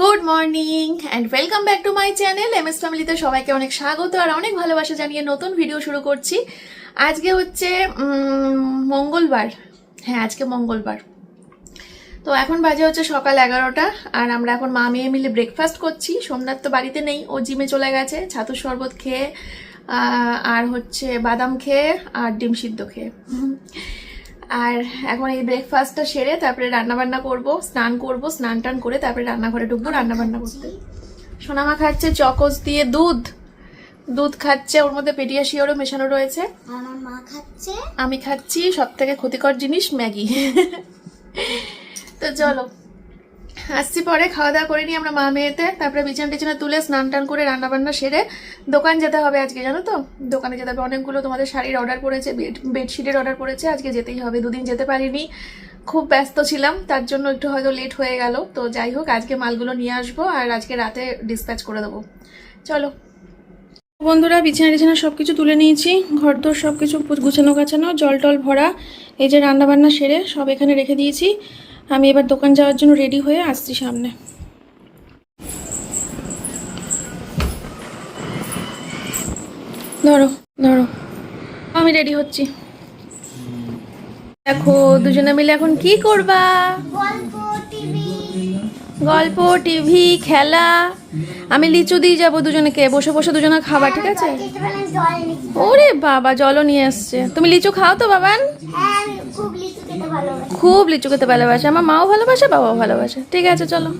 Good morning and welcome back to my channel M S ফ্যামিলিতে সবাইকে অনেক স্বাগত আর অনেক ভালোবাসা জানিয়ে নতুন ভিডিও শুরু করছি। আজকে হচ্ছে মঙ্গলবার। হ্যাঁ আজকে মঙ্গলবার। তো এখন বাজে হচ্ছে সকাল এগারোটা আর আমরা এখন মা মেয়ে মিলে ব্রেকফাস্ট করছি। সোমনাথ তো বাড়িতে নেই, ও জিমে চলে গেছে। ছাতুর শরবত খেয়ে আর হচ্ছে বাদাম খেয়ে আর ডিম সিদ্ধ খেয়ে। আর এখন এই ব্রেকফাস্টটা সেরে তারপরে রান্নাবান্না করব স্নান করব স্নান টান করে তারপরে রান্নাঘরে ঢুকবো রান্নাবান্না করতে। সোনামা খাচ্ছে চকোস দিয়ে দুধ। দুধ খাচ্ছে ওর মধ্যে পেডিয়াশিওরও মেশানো রয়েছে। আমার মা খাচ্ছে। আমি খাচ্ছি সব থেকে ক্ষতিকর জিনিস ম্যাগি। তো চলো। আসছি পরে খাওয়া দাওয়া করে নিই আমরা মা মেয়েতে, তারপরে বিছানা টিছানা তুলে স্নান টান করে রান্নাবান্না সেরে দোকান যেতে হবে আজকে, জানো তো? দোকানে যেতে হবে। অনেকগুলো তোমাদের শাড়ির অর্ডার পড়েছে বেড বেডশিটের অর্ডার পড়েছে, আজকে যেতেই হবে। দুদিন যেতে পারিনি। খুব ব্যস্ত ছিলাম, তার জন্য একটু হয়তো লেট হয়ে গেল। তো যাই হোক, আজকে মালগুলো নিয়ে আসব আর আজকে রাতে ডিসপ্যাচ করে দেবো। চলো। বন্ধুরা, বিছানা টিছানা সব কিছু তুলে নিয়েছি। ঘর দোর সব কিছু গুছানো গাছানো জল টল ভরা, এই যে রান্নাবান্না সেরে সব এখানে রেখে দিয়েছি। আমি এবার দোকান যাওয়ার জন্য রেডি হয়ে আসছি সামনে। ধরো ধরো। আমি রেডি হচ্ছি। দেখো, দুজনে মিলে এখন কি করবা? গল্প, টিভি, খেলা। আমি লিচু দিয়ে যাব দুজনকে। বসে বসে দুজনে খাবার, ঠিক আছে? ওরে বাবা, জলও নিয়ে এসছে। তুমি লিচু খাও তো, বাবান হ্যাঁ আমি খুব লিচু খেতে ভালোবাসি খুব লিচু খেতে ভালোবাসে আমার মাও ভালোবাসে বাবাও ভালোবাসে। ঠিক আছে চলো।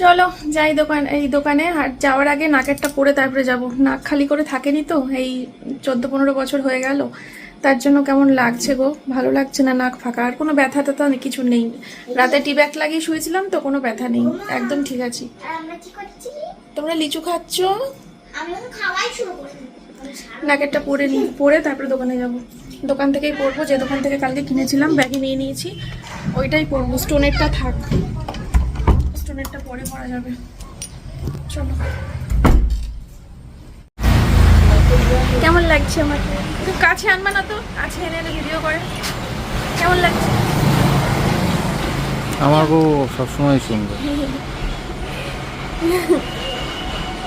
চলো যাই দোকান এই দোকানে আর যাওয়ার আগে নাকেরটা পরে তারপরে যাব। নাক খালি করে থাকেনি তো এই চোদ্দ পনেরো বছর হয়ে গেল। তার জন্য কেমন লাগছে গো? ভালো লাগছে না নাক ফাঁকা? আর কোনো ব্যথা ট্যাথা কিছু নেই। রাতে টি ব্যাগ লাগিয়ে শুয়েছিলাম তো কোনো ব্যথা নেই। একদম ঠিক আছি। তোমরা লিচু খাচ্ছ? নাকেরটা পরে নিই পরে তারপরে দোকানে যাব। দোকান থেকেই পরবো যে দোকান থেকে কালকে কিনেছিলাম ব্যাগে নিয়ে নিয়েছি। ওইটাই পরবো স্টোনেরটা থাক। স্টোনেরটা পরে পরা যাবে। চলো। কেমন লাগছে আমাকে? একটু কাছে আনবা না তো? কাছে এনে এনে ভিডিও করে। কেমন লাগছে? আমার বউ সবসময় সুন্দর।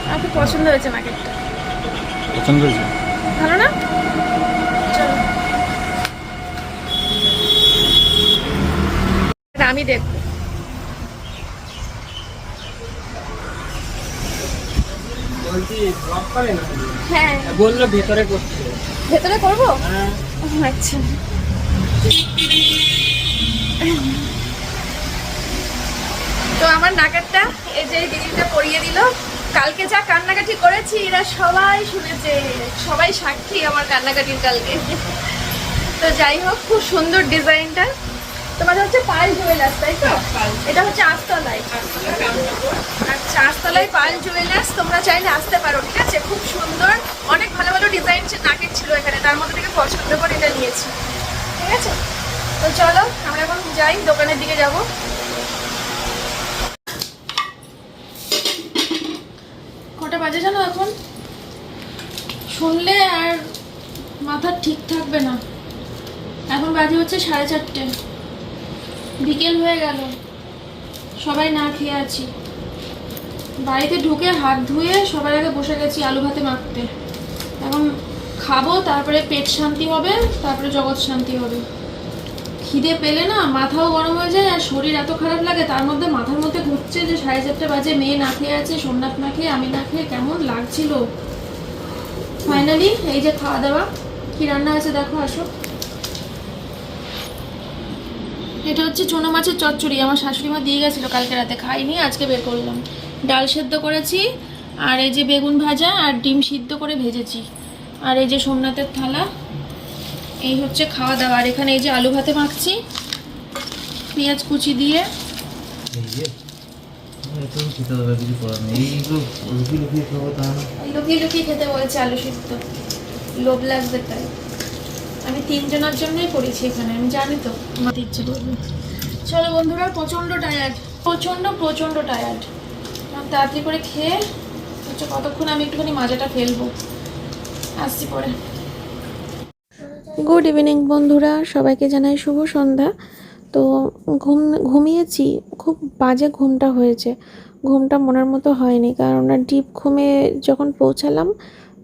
আমার খুব পছন্দ হয়েছে নাকেরটা পছন্দ হয়েছে? ভালো না চলো এটা আমি দেখব। হ্যাঁ। বলল ভেতরে করতে। ভেতরে করব? হ্যাঁ। আচ্ছা। তো আমার নাগারটা এই যে দিদিটা পরিয়ে দিল। কালকে যা কান্নাকাটি করেছি এরা সবাই শুনেছে। সবাই সাক্ষী আমার কান্নাকাটির কালকে। তো যাই হোক খুব সুন্দর ডিজাইনটা তোমাদের হচ্ছে পাল জুয়েলার্স, তাই তো? এটা হচ্ছে আস্তলায় আচ্ছা আস্তলায় পাল জুয়েলার্স, তোমরা চাইলে আসতে পারো, ঠিক আছে? খুব সুন্দর, অনেক ভালো ভালো ডিজাইন নাকের ছিল এখানে, তার মধ্যে থেকে পছন্দ করে এটা নিয়েছি, ঠিক আছে? তো চলো, আমরা এখন যাই, দোকানের দিকে যাব। কটা বাজে জানো এখন? শুনলে আর মাথা ঠিক থাকবে না। এখন বাজে হচ্ছে সাড়ে চারটে। বিকেল হয়ে গেল। সবাই না খেয়ে আছি। বাড়িতে ঢুকে হাত ধুয়ে সবার আগে বসে গেছি আলু ভাতে মাখতে। এখন খাব, তারপরে পেট শান্তি হবে, তারপরে জগৎ শান্তি হবে। খিদে পেলে না মাথাও গরম হয়ে যায় আর শরীর এত খারাপ লাগে, তার মধ্যে মাথার মধ্যে ঘুরছে যে সাড়ে চারটে বাজে, মেয়ে না খেয়ে আছে, সোমনাথ না খেয়ে, আমি না খেয়ে কেমন লাগছিল। ফাইনালি এই যে খাওয়া দাওয়া, কি রান্না আছে দেখো আসো। এটা হচ্ছে চুনো মাছের চচ্চড়ি। আমার শাশুড়ি মা দিয়ে গেছিল কালকে রাতে খাইনি আজকে বের করলাম। ডাল সেদ্ধ করেছি আর এই যে বেগুন ভাজা আর ডিম সিদ্ধ করে ভেজেছি। আর এই যে সোমনাথের থালা এই হচ্ছে খাওয়া দাওয়া। আর এখানে এই যে আলু ভাতে মাখছি পেঁয়াজ কুচি দিয়ে। লুকিয়ে লুকিয়ে লুকিয়ে লুকিয়ে খেতে বলছে আলু সিদ্ধ। লোভ লাগবে তাই। আমি তিনজনের জন্যই করেছি এখানে, আমি জানি তো। মাতে ইচ্ছে করবে চলো বন্ধুরা, প্রচণ্ড টায়ার্ড প্রচণ্ড প্রচণ্ড টায়ার্ড তাড়াতাড়ি করে খেয়ে হচ্ছে কতক্ষণ আমি একটুখানি মাজাটা ফেলব। আসছি পরে। গুড ইভিনিং বন্ধুরা। সবাইকে জানাই শুভ সন্ধ্যা। তো ঘুম, ঘুমিয়েছি। খুব বাজে ঘুমটা হয়েছে। ঘুমটা মনের মতো হয়নি, কারণ ডিপ ঘুমে যখন পৌঁছালাম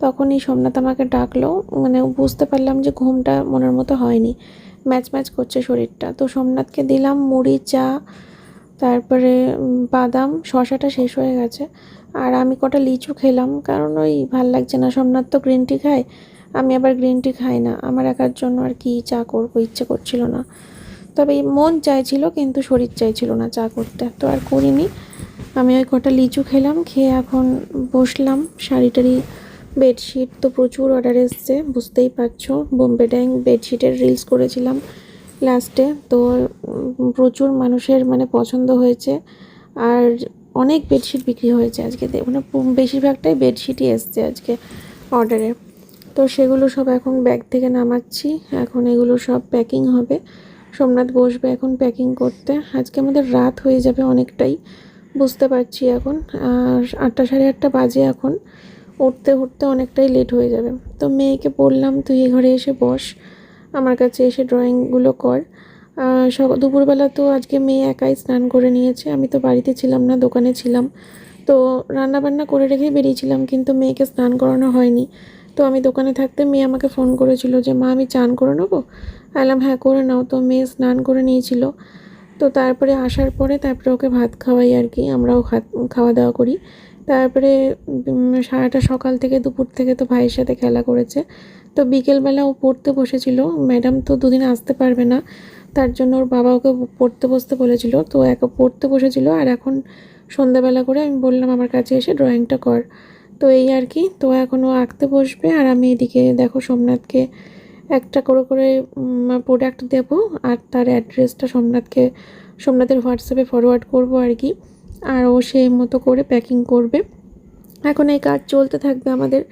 তখনই সোমনাথ আমাকে ডাকলো। মানে বুঝতে পারলাম যে ঘুমটা মনের মতো হয়নি। ম্যাচ ম্যাচ করছে শরীরটা। তো সোমনাথকে দিলাম মুড়ি, চা, তারপরে বাদাম। শশাটা শেষ হয়ে গেছে। আর আমি কটা লিচু খেলাম। কারণ ওই ভালো লাগছে না। সোমনাথ তো গ্রিন টি খায়। আমি আবার গ্রিন টি খাই না। আমার একার জন্য আর কি চা করব? ইচ্ছে করছিল না। তবে মন চাইছিল, কিন্তু শরীর চাইছিল না চা করতে। তো আর করিনি। আমি ওই কটা লিচু খেলাম। খেয়ে এখন বসলাম। শাড়ি টাড়ি বেডশিট তো প্রচুর অর্ডার এসছে, বুঝতেই পারছ। বোম্বে ড্যাং বেডশিটের রিলস করেছিলাম লাস্টে তো প্রচুর মানুষের মানে পছন্দ হয়েছে। আর অনেক বেডশিট বিক্রি হয়েছে আজকে। মানে বেশিরভাগটাই বেডশিটই এসছে আজকে অর্ডারে তো সেগুলো সব এখন ব্যাগ থেকে নামাচ্ছি। এখন এগুলো সব প্যাকিং হবে। সোমনাথ বসবে এখন প্যাকিং করতে। আজকে আমাদের রাত হয়ে যাবে অনেকটাই, বুঝতে পারছি এখন। আটটা সাড়ে আটটা বাজে এখন। উঠতে উঠতে অনেকটাই লেট হয়ে যাবে। তো মেয়েকে বললাম, তুই এ ঘরে এসে বস, আমার কাছে এসে ড্রয়িংগুলো কর। দুপুরবেলা তো আজকে মেয়ে একাই স্নান করে নিয়েছে। আমি তো বাড়িতে ছিলাম না, দোকানে ছিলাম। তো রান্না বান্না করে রেখেই বেরিয়েছিলাম, কিন্তু মেয়েকে স্নান করানো হয়নি। তো আমি দোকানে থাকতে মেয়ে আমাকে ফোন করেছিল যে, মা, আমি চান করে নেব? আলাম হ্যাঁ করে নাও। তো মেয়ে স্নান করে নিয়েছিল। তো তারপরে আসার পরে তারপরে ওকে ভাত খাওয়াই আর কি, আমরাও খাওয়া দাওয়া করি। তারপরে সারাটা সকাল থেকে দুপুর থেকে তো ভাইয়ের সাথে খেলা করেছে। তো বিকেলবেলা ও পড়তে বসেছিল। ম্যাডাম তো দুদিন আসতে পারবে না, তার জন্য ওর বাবা ওকে পড়তে বসতে বলেছিল। তো এক পড়তে বসেছিল আর এখন সন্ধ্যাবেলা করে আমি বললাম, আমার কাছে এসে ড্রয়িংটা কর। তো এই আর কি। তো এখন ও আঁকতে বসবে আর আমি এদিকে, দেখো, সোমনাথকে একটা করে করে প্রোডাক্ট দেব আর তার অ্যাড্রেসটা সোমনাথকে, সোমনাথের হোয়াটসঅ্যাপে ফরওয়ার্ড করব আর কি। আর ও সেই মতো করে প্যাকিং করবে। এখন এই কাজ চলতে থাকবে আমাদের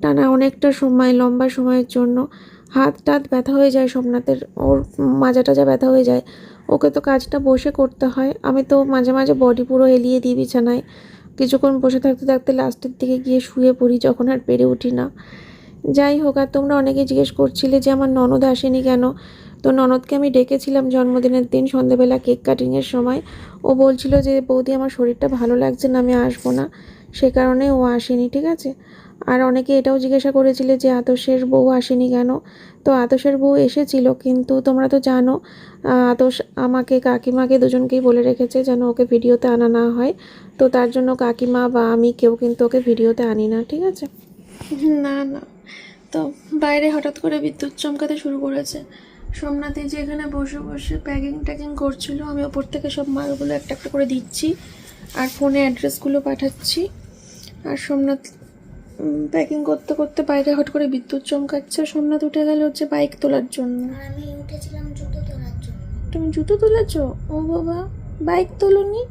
টানা অনেকটা সময়, লম্বা সময়ের জন্য। হাত টাত ব্যথা হয়ে যায় সোমনাথের, ওর মাজা টাজা ব্যথা হয়ে যায়। ওকে তো কাজটা বসে করতে হয়। আমি তো মাঝে মাঝে বডি পুরো এলিয়ে দিই বিছানায়। কিছুক্ষণ বসে থাকতে থাকতে লাস্টের দিকে গিয়ে শুয়ে পড়ি, যখন আর পেরে উঠি না। যাই হোক, আর তোমরা অনেকে জিজ্ঞেস করছিলে যে আমার ননদ আসেনি কেন? তো ননদকে আমি ডেকেছিলাম জন্মদিনের দিন, সন্ধেবেলা কেক কাটিংয়ের সময়। ও বলছিল যে, বৌদি, আমার শরীরটা ভালো লাগছে না, আমি আসব না। সে কারণে ও আসেনি, ঠিক আছে? আর অনেকে এটাও জিজ্ঞাসা করেছিলে যে আতসের বউ আসেনি কেন? তো আতসের বউ এসেছিল, কিন্তু তোমরা তো জানো আতস আমাকে, কাকিমাকে দুজনকেই বলে রেখেছে যেন ওকে ভিডিওতে আনা না হয়। তো তার জন্য কাকিমা বা আমি কেউ কিন্তু ওকে ভিডিওতে আনি না, ঠিক আছে? না না। তো বাইরে হঠাৎ করে বিদ্যুৎ চমকাতে শুরু করেছে। সোমনাথে যে এখানে বসে বসে প্যাকিং ট্যাকিং করছিল আমি ওপর থেকে সব মালগুলো একটা একটা করে দিচ্ছি আর ফোনে অ্যাড্রেসগুলো পাঠাচ্ছি। আর সোমনাথ প্যাকিং করতে করতে বাইরে হট করে বিদ্যুৎ চমকাচ্ছে। সোমনাথ উঠে গেল হচ্ছে বাইক তোলার জন্য। আমি উঠেছিলাম জুতো তোলার জন্য। তুমি জুতো তুলেছো? ও বাবা বাইক তোলনি?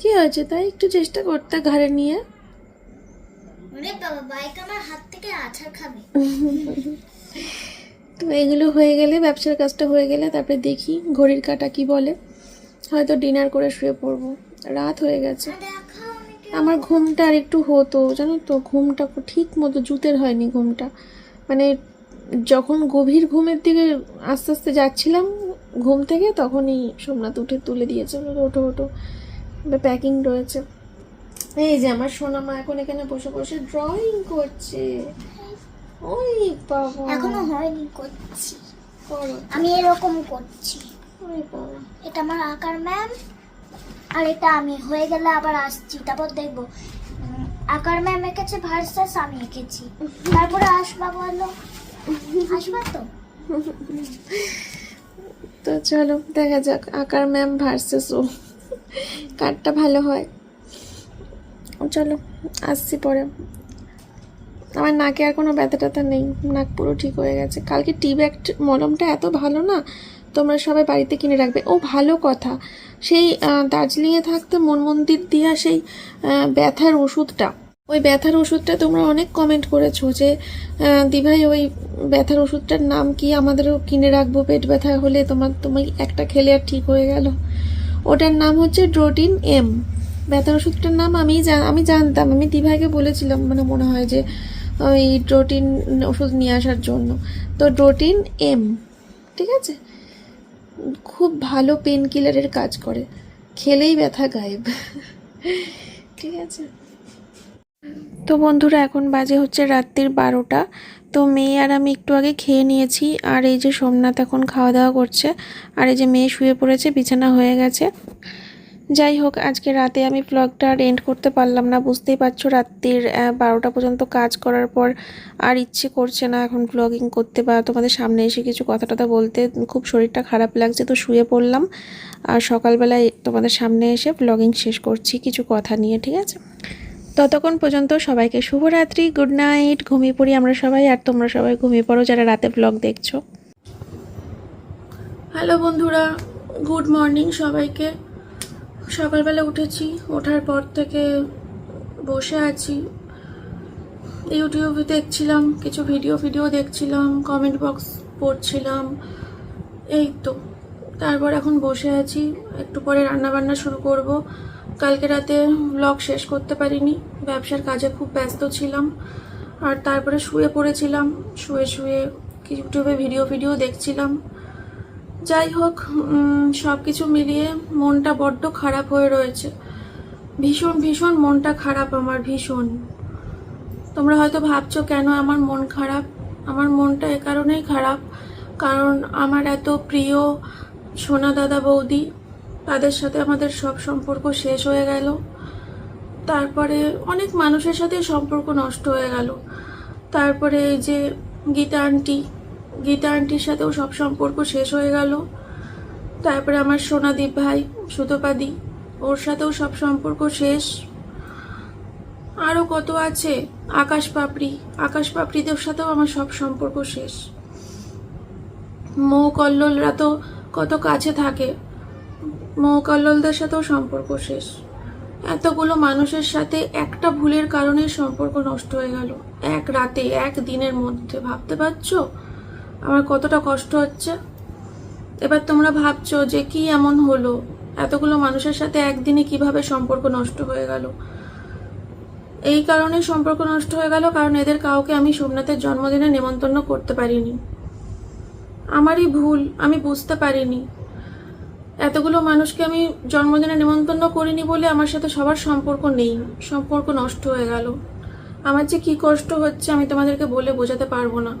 কি হয়েছে তাই? একটু চেষ্টা করতে ঘাড়ে নিয়ে। বাবা বাইক আমার হাত থেকে আছাড় খাবে। তো এগুলো হয়ে গেলে, ব্যবসার কাজটা হয়ে গেলে তারপরে দেখি ঘড়ির কাটা কি বলে। হয়তো ডিনার করে শুয়ে পড়ব। রাত হয়ে গেছে। আমার ঘুমটা আর একটু হতো, জানো তো, ঘুমটা ঠিক মতো জুতের হয়নি ঘুমটা। মানে যখন গভীর ঘুমের দিকে আস্তে আস্তে যাচ্ছিলাম ঘুম থেকে, তখনই সোমনাথ উঠে তুলে দিয়েছে। ওঠো ওঠো প্যাকিং রয়েছে। এই যে আমার সোনামা এখন এখানে বসে বসে ড্রয়িং করছে। ওই বাবা। এখনও হয়নি করছি। করো। আমি এরকম করছি। ওই বাবা। এটা আমার আকার ম্যাম আর এটা আমি। হয়ে গেলে আবার আসছি। তারপর দেখব। আকার ম্যাম এঁকেছে ভার্সাস আমি এঁকেছি। তারপরে আসবা বলো? আসবা তো? তো চলো দেখা যাক। আকার ম্যাম ভার্সেস ও। কারটা ভালো হয়। চলো আসছি পরে। আমার নাকে আর কোনো ব্যথা ট্যাথা নেই, নাক পুরো ঠিক হয়ে গেছে। কালকে টি ব্যাগ মলমটা এত ভালো না, তোমরা সবাই বাড়িতে কিনে রাখবে। ও ভালো কথা। সেই দার্জিলিংয়ে থাকতে মন মন্দির দিয়া সেই ব্যথার ওষুধটা, ওই ব্যথার ওষুধটা তোমরা অনেক কমেন্ট করেছ যে দিভাই ওই ব্যথার ওষুধটার নাম কি? আমাদেরও কিনে রাখব, পেট ব্যথা হলে তোমার, তুমি একটা খেলে আর ঠিক হয়ে গেল। ওটার নাম হচ্ছে ড্রোটিন এম ব্যথার ওষুধটার নাম আমি আমি জানতাম, আমি দিভাইকে বলেছিলাম মানে মনে হয় যে ওই ড্রোটিন ওষুধ নিয়ে আসার জন্য। তো ড্রোটিন এম ঠিক আছে? খুব ভালো পেন কিলারের কাজ করে। খেলেই ব্যথা গায়েব। ঠিক আছে? তো বন্ধুরা, এখন বাজে হচ্ছে রাত্রির বারোটা। তো মেয়ে আর আমি একটু আগে খেয়ে নিয়েছি। আর এই যে সোমনাথ এখন খাওয়া দাওয়া করছে। আর এই যে মেয়ে শুয়ে পড়েছে, বিছানা হয়ে গেছে। যাই হোক, আজকে রাতে আমি ব্লগটা আর এন্ড করতে পারলাম না। বুঝতেই পারছ, রাত্রির বারোটা পর্যন্ত কাজ করার পর আর ইচ্ছে করছে না এখন ব্লগিং করতে বা তোমাদের সামনে এসে কিছু কথা টথা বলতে। খুব শরীরটা খারাপ লাগছে তো শুয়ে পড়লাম। আর সকালবেলায় তোমাদের সামনে এসে ব্লগিং শেষ করছি কিছু কথা নিয়ে, ঠিক আছে? ততক্ষণ পর্যন্ত সবাইকে শুভরাত্রি গুড নাইট ঘুমিয়ে পড়ি আমরা সবাই। আর তোমরা সবাই ঘুমিয়ে পড়ো যারা রাতে ব্লগ দেখছ। হ্যালো বন্ধুরা গুড মর্নিং সবাইকে। সকালবেলা উঠেছি, ওঠার পর থেকে বসে আছি। ইউটিউবে দেখছিলাম, কিছু ভিডিও ভিডিও দেখছিলাম কমেন্ট বক্স পড়ছিলাম, এই তো। তারপর এখন বসে আছি, একটু পরে রান্না বান্না শুরু করব। কালকে রাতে ব্লগ শেষ করতে পারিনি, ব্যবসার কাজে খুব ব্যস্ত ছিলাম। আর তারপরে শুয়ে পড়েছিলাম, শুয়ে শুয়ে ইউটিউবে ভিডিও ভিডিও দেখছিলাম। যাই হোক সব কিছু মিলিয়ে মনটা বড্ড খারাপ হয়ে রয়েছে। ভীষণ ভীষণ মনটা খারাপ আমার, ভীষণ। তোমরা হয়তো ভাবছ, কেন আমার মন খারাপ? আমার মনটা এ কারণেই খারাপ, কারণ আমার এত প্রিয় সোনা দাদা বৌদি, তাদের সাথে আমাদের সব সম্পর্ক শেষ হয়ে গেল। তারপরে অনেক মানুষের সাথে সম্পর্ক নষ্ট হয়ে গেল। তারপরে এই যে গীতা আন্টি গীতা আন্টির সাথেও সব সম্পর্ক শেষ হয়ে গেল। তারপরে আমার সোনাদীপ ভাই, সুতোপাদি, ওর সাথেও সব সম্পর্ক শেষ। আরও কত আছে? আকাশ পাপড়ি, আকাশ পাপড়িদের সাথেও আমার সব সম্পর্ক শেষ। মৌ কল্লোলরা তো কত কাছে থাকে। মৌ কল্লোলদের সাথেও সম্পর্ক শেষ। এতগুলো মানুষের সাথে একটা ভুলের কারণে সম্পর্ক নষ্ট হয়ে গেল। এক রাতে, এক দিনের মধ্যে, ভাবতে পারছ? আমার কতটা কষ্ট হচ্ছে? এবার তোমরা ভাবছ যে কি এমন হলো? এতগুলো মানুষের সাথে একদিনে কীভাবে সম্পর্ক নষ্ট হয়ে গেল? এই কারণে সম্পর্ক নষ্ট হয়ে গেল কারণ এদের কাউকে আমি সোমনাথের জন্মদিনে নেমন্তন্ন করতে পারিনি। আমারই ভুল, আমি বুঝতে পারিনি। এতগুলো মানুষকে আমি জন্মদিনে নেমন্তন্ন করিনি বলে আমার সাথে সবার সম্পর্ক নেই, সম্পর্ক নষ্ট হয়ে গেল। আমার যে কি কষ্ট হচ্ছে আমি তোমাদেরকে বলে বোঝাতে পারব না।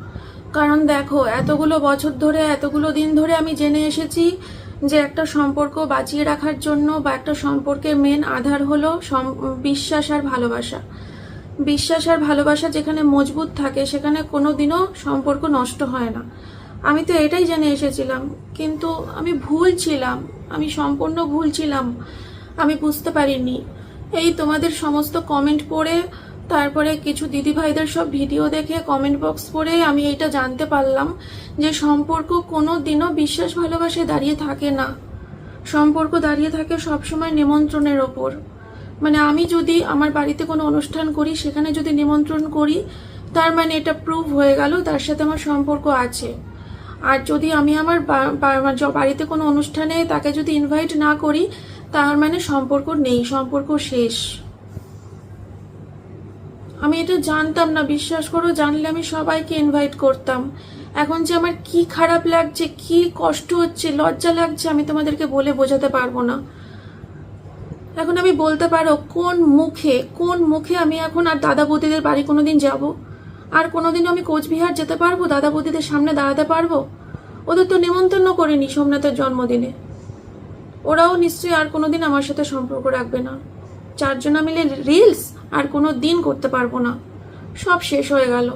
কারণ দেখো, এতগুলো বছর ধরে, এতগুলো দিন ধরে আমি জেনে এসেছি যে একটা সম্পর্ক বাঁচিয়ে রাখার জন্য বা একটা সম্পর্কের মেন আধার হলো বিশ্বাস আর ভালোবাসা। বিশ্বাস আর ভালোবাসা যেখানে মজবুত থাকে, সেখানে কোনো দিনও সম্পর্ক নষ্ট হয় না। আমি তো এটাই জেনে এসেছিলাম, কিন্তু আমি ভুল ছিলাম, আমি সম্পূর্ণ ভুল ছিলাম, আমি বুঝতে পারিনি। এই তোমাদের সমস্ত কমেন্ট পড়ে তারপরে কিছু দিদিভাইদের সব ভিডিও দেখে কমেন্ট বক্স পড়ে আমি এটা জানতে পারলাম যে সম্পর্ক কোনো দিনও বিশ্বাস ভালোবাসে দাঁড়িয়ে থাকে না। সম্পর্ক দাঁড়িয়ে থাকে সবসময় নিমন্ত্রণের ওপর। মানে আমি যদি আমার বাড়িতে কোনো অনুষ্ঠান করি, সেখানে যদি নিমন্ত্রণ করি, তার মানে এটা প্রুভ হয়ে গেল, তার সাথে আমার সম্পর্ক আছে। আর যদি আমি আমার বাড়িতে কোনো অনুষ্ঠানে তাকে যদি ইনভাইট না করি, তার মানে সম্পর্ক নেই, সম্পর্ক শেষ। আমি এটা জানতাম না, বিশ্বাস করো, জানলে আমি সবাইকে ইনভাইট করতাম। এখন যে আমার কি খারাপ লাগছে, কি কষ্ট হচ্ছে, লজ্জা লাগছে, আমি তোমাদেরকে বলে বোঝাতে পারব না। এখন আমি বলতে পারো, কোন মুখে কোন মুখে আমি এখন আর দাদা বৌদিদের বাড়ি কোনোদিন যাব? আর কোনোদিন আমি কোচবিহার যেতে পারব? দাদা বৌদিদের সামনে দাঁড়াতে পারব? ওদের তো নেমন্তন্ন করিনি সোমনাথের জন্মদিনে। ওরাও নিশ্চয়ই আর কোনোদিন আমার সাথে সম্পর্ক রাখবে না। চারজনা মিলে রিলস? আর কোনো দিন করতে পারব না। সব শেষ হয়ে গেল।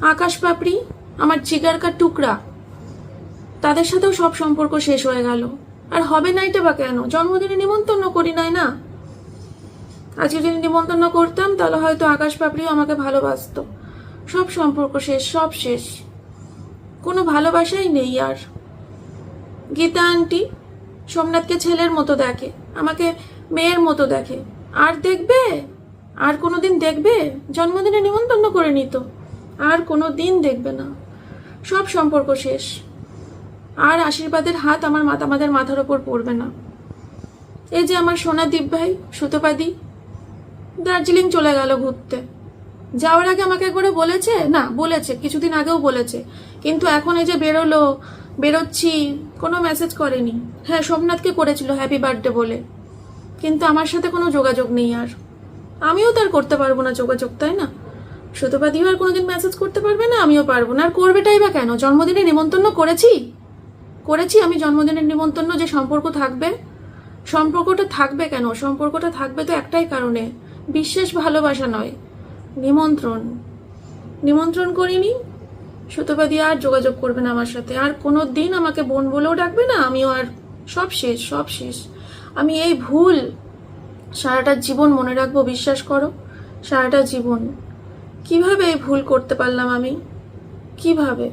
আকাশ পাপড়ি, আমার জিগারকা টুকরা, তাদের সাথেও সব সম্পর্ক শেষ হয়ে গেল। আর হবে না এটা বা কেন? জন্মদিনে নিমন্ত্রণ করি নাই না? আজকে যদি নিমন্ত্রণ করতাম, তাহলে হয়তো আকাশ পাপড়িও আমাকে ভালোবাসতো। সব সম্পর্ক শেষ, সব শেষ। কোনো ভালোবাসাই নেই আর। গীতা আন্টি সোমনাথকে ছেলের মতো দেখে, আমাকে মেয়ের মতো দেখে। আর দেখবে? আর কোনো দিন দেখবে? জন্মদিনে নিমন্ত্রণ করে নিত। আর কোনো দিন দেখবে না। সব সম্পর্ক শেষ। আর আশীর্বাদের হাত আমার মাথা আমাদের মাথার ওপর পড়বে না। এই যে আমার সোনা দ্বীপ ভাই, সুতোপাদি, দার্জিলিং চলে গেল ঘুরতে। যাওয়ার আগে আমাকে একবারে বলেছে? না, বলেছে, কিছুদিন আগেও বলেছে। কিন্তু এখন এই যে বেরোলো, বেরোচ্ছি, কোনো মেসেজ করেনি। হ্যাঁ সোমনাথকে করেছিল হ্যাপি বার্থডে বলে। কিন্তু আমার সাথে কোনো যোগাযোগ নেই আর। আমিও তার করতে পারব না যোগাযোগ, তাই না? সুতোপাদিও আর কোনোদিন মেসেজ করতে পারবে না, আমিও পারব না। আর করবেটাই বা কেন? জন্মদিনে নিমন্ত্রণ করেছি? করেছি আমি জন্মদিনের নিমন্ত্রণ, যে সম্পর্ক থাকবে? সম্পর্কটা থাকবে কেন? সম্পর্কটা থাকবে তো একটাই কারণে। বিশেষ ভালোবাসা নয়, নিমন্ত্রণ। নিমন্ত্রণ করিনি সুতোপাদি আর যোগাযোগ করবে না আমার সাথে। আর কোনো দিন আমাকে বোন বলেও ডাকবে না, আমিও আর সব শেষ সব শেষ। আমি এই ভুল সারাটা জীবন মনে রাখব, বিশ্বাস করো? সারাটা জীবন। কীভাবে এই ভুল করতে পারলাম আমি? কীভাবে?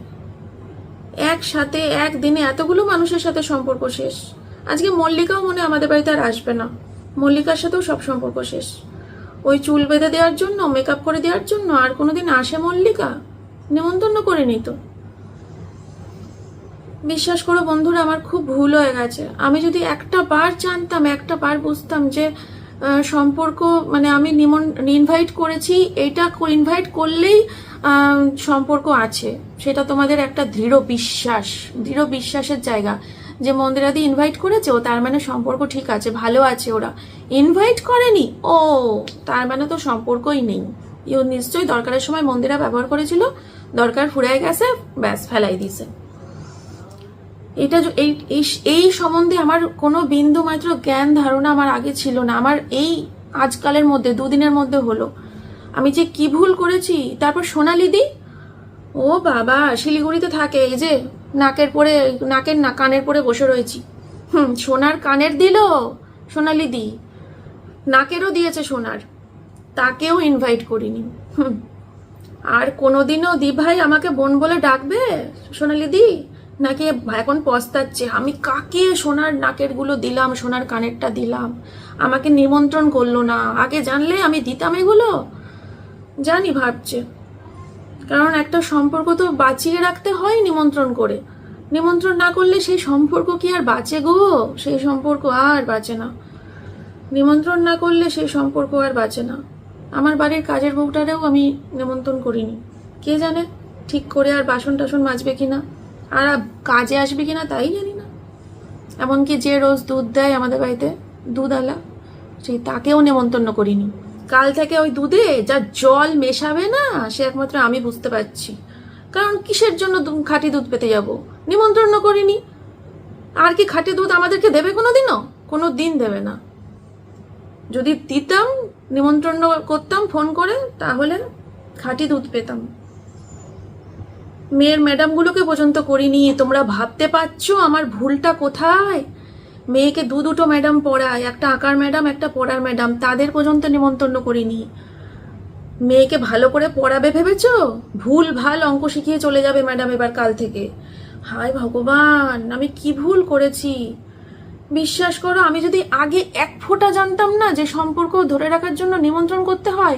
একসাথে, একদিনে এতগুলো মানুষের সাথে সম্পর্ক শেষ। আজকে মল্লিকাও মনে আমাদের বাড়িতে আর আসবে না। মল্লিকার সাথেও সব সম্পর্ক শেষ। ওই চুল বেঁধে দেওয়ার জন্য মেকআপ করে দেওয়ার জন্য আর কোনোদিন আসে মল্লিকা? নিমন্ত্রণ করে নিত বিশ্বাস করো বন্ধুরা, আমার খুব ভুল হয়ে গেছে। আমি যদি একটা বার জানতাম, একটা বার বুঝতাম যে সম্পর্ক মানে আমি নিমন ইনভাইট করেছি, এটা ইনভাইট করলেই সম্পর্ক আছে। সেটা তোমাদের একটা দৃঢ় বিশ্বাস, দৃঢ় বিশ্বাসের জায়গা। যে মন্দিরাদি ইনভাইট করেছে, ও তার মানে সম্পর্ক ঠিক আছে, ভালো আছে ওরা। ইনভাইট করেনি? ও, তার মানে তো সম্পর্কই নেই। ইও নিশ্চয়ই দরকারের সময় মন্দিরা ব্যবহার করেছিল, দরকার ফুরায় গেছে, ব্যাস ফেলাই দিছে এটা এই- এই সম্বন্ধে আমার কোনো বিন্দু মাত্র জ্ঞান ধারণা আমার আগে ছিল না। আমার এই আজকালের মধ্যে, দুদিনের মধ্যে হলো। আমি যে কি ভুল করেছি, তারপর সোনালি দি? ও বাবা শিলিগুড়িতে থাকে, এই যে নাকের পরে, নাকের না কানের পরে বসে রয়েছি। হুম, সোনার কানের দিল, সোনালি দি। নাকেরও দিয়েছে সোনার। তাকেও ইনভাইট করিনি। হুম। আর কোনোদিনও দি ভাই আমাকে বোন বলে ডাকবে, সোনালি দি? নাকি এখন পস্তাচ্ছে। আমি কাকে সোনার নাকেরগুলো দিলাম, সোনার কানেরটা দিলাম? আমাকে নিমন্ত্রণ করল না। আগে জানলে আমি দিতাম এগুলো? জানি, ভাবছে। কারণ একটা সম্পর্ক তো বাঁচিয়ে রাখতে হয় নিমন্ত্রণ করে। নিমন্ত্রণ না করলে সেই সম্পর্ক কি আর বাঁচে গো? সেই সম্পর্ক আর বাঁচে না। নিমন্ত্রণ না করলে সেই সম্পর্ক আর বাঁচে না। আমার বাড়ির কাজের বউটারেও আমি নিমন্ত্রণ করিনি। কে জানে ঠিক করে আর বাসন টাসন মাজবে কিনা? আর কাজে আসবে কিনা তাই জানি না। এমনকি যে রোজ দুধ দেয় আমাদের বাড়িতে দুধ আলা সেই তাকেও নেমন্তন্ন করিনি। কাল থেকে ওই দুধে যা জল মেশাবে না, সে একমাত্র আমি বুঝতে পারছি। কারণ কিসের জন্য খাঁটি দুধ পেতে যাব? নিমন্ত্রণ করিনি। আর কি খাঁটি দুধ আমাদেরকে দেবে কোনো দিনও কোনো দিন দেবে না। যদি দিতাম নিমন্ত্রণ করতাম, ফোন করে, তাহলে খাঁটি দুধ পেতাম। মেয়ের ম্যাডামগুলোকে পর্যন্ত করিনি, তোমরা ভাবতে পারছ আমার ভুলটা কোথায়? মেয়েকে দু দুটো ম্যাডাম পড়ায়, একটা আঁকার ম্যাডাম, একটা পড়ার ম্যাডাম, তাদের পর্যন্ত নিমন্ত্রণ করিনি। মেয়েকে ভালো করে পড়াবে ভেবেছ? ভুল ভালো অঙ্ক শিখিয়ে চলে যাবে ম্যাডাম এবার কাল থেকে। হায় ভগবান, আমি কি ভুল করেছি? বিশ্বাস করো, আমি যদি আগে এক ফোঁটা জানতাম না যে সম্পর্ক ধরে রাখার জন্য নিমন্ত্রণ করতে হয়,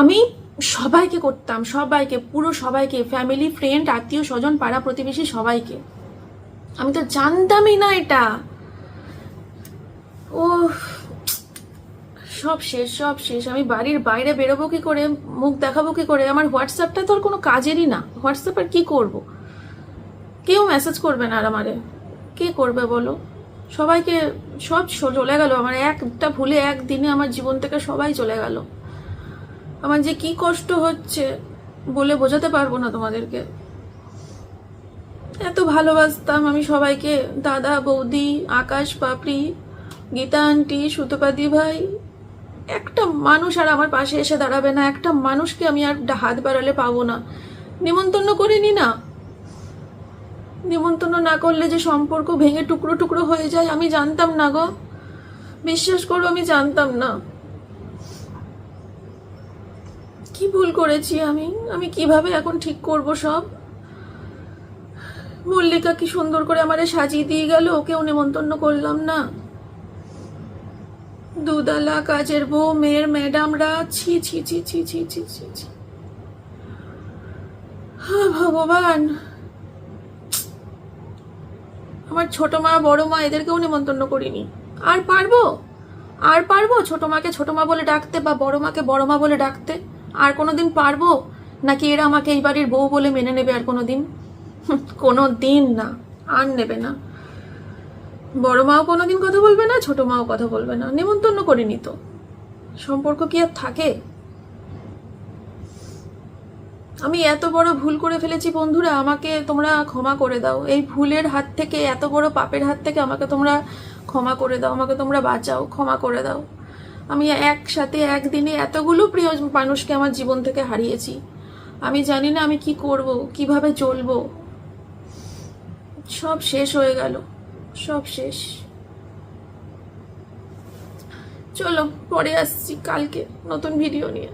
আমি সবাইকে করতাম, সবাইকে, পুরো সবাইকে ফ্যামিলি ফ্রেন্ড আত্মীয়, স্বজন, পাড়া প্রতিবেশী, সবাইকে। আমি তো জানতামই না এটা। ও সব শেষ সব শেষ। আমি বাড়ির বাইরে বেরোবো কি করে? মুখ দেখাবো কি করে? আমার হোয়াটসঅ্যাপটা তো আর কোনো কাজেরই না। হোয়াটসঅ্যাপ আর কি করব? কেউ মেসেজ করবে না আর আমারে। কে করবে বলো? সবাইকে সব চলে গেল। আমার একটা ভুলে একদিনে আমার জীবন থেকে সবাই চলে গেল। আমার যে কি কষ্ট হচ্ছে বলে বোঝাতে পারব না তোমাদেরকে। এত ভালোবাসতাম আমি সবাইকে, দাদা, বৌদি, আকাশ, পাপড়ি, গীতা, আন্টি, সুতোপাদি ভাই। একটা মানুষ আর আমার পাশে এসে দাঁড়াবে না, একটা মানুষকে আমি আর হাত বাড়ালে পাবো না। নিমন্ত্রণ করিনি না। নিমন্ত্রণ না করলে যে সম্পর্ক ভেঙে টুকরো টুকরো হয়ে যায়, আমি জানতাম না গো। বিশ্বাস করো, আমি জানতাম না। কি ভুল করেছি আমি? আমি কীভাবে এখন ঠিক করব সব? মল্লিকা কি সুন্দর করে আমারে সাজিয়ে দিয়ে গেল? ওকেও নেমন্তন্ন করলাম না। দুদালা কাজের বউ, মেয়ের ম্যাডামরা, ছি ছি ছি ছি ছি ছি ছি ছি। হা ভগবান! আমার ছোট মা, বড় মা, এদেরকেও নেমন্তন্ন করিনি। আর পারব? আর পারব? ছোট মাকে ছোট মা বলে ডাকতে বা বড় মাকে বড় মা বলে ডাকতে? আর কোনো দিন পারব? নাকি এরা আমাকে এই বাড়ির বউ বলে মেনে নেবে আর কোনো দিন কোনো দিন না, আর নেবে না। বড় মাও কোনো দিন কথা বলবে না, ছোট মাও কথা বলবে না। নেমন্তন্ন করিনি তো। সম্পর্ক কি আর থাকে? আমি এত বড় ভুল করে ফেলেছি বন্ধুরা, আমাকে তোমরা ক্ষমা করে দাও। এই ভুলের হাত থেকে, এত বড় পাপের হাত থেকে আমাকে তোমরা ক্ষমা করে দাও, আমাকে তোমরা বাঁচাও, ক্ষমা করে দাও। আমি একসাথে একদিনে এতগুলো প্রিয় মানুষকে আমার জীবন থেকে হারিয়েছি। আমি জানি না আমি কি করব, কীভাবে চলবো। সব শেষ হয়ে গেল, সব শেষ। চলো, পরে আসছি কালকে নতুন ভিডিও নিয়ে।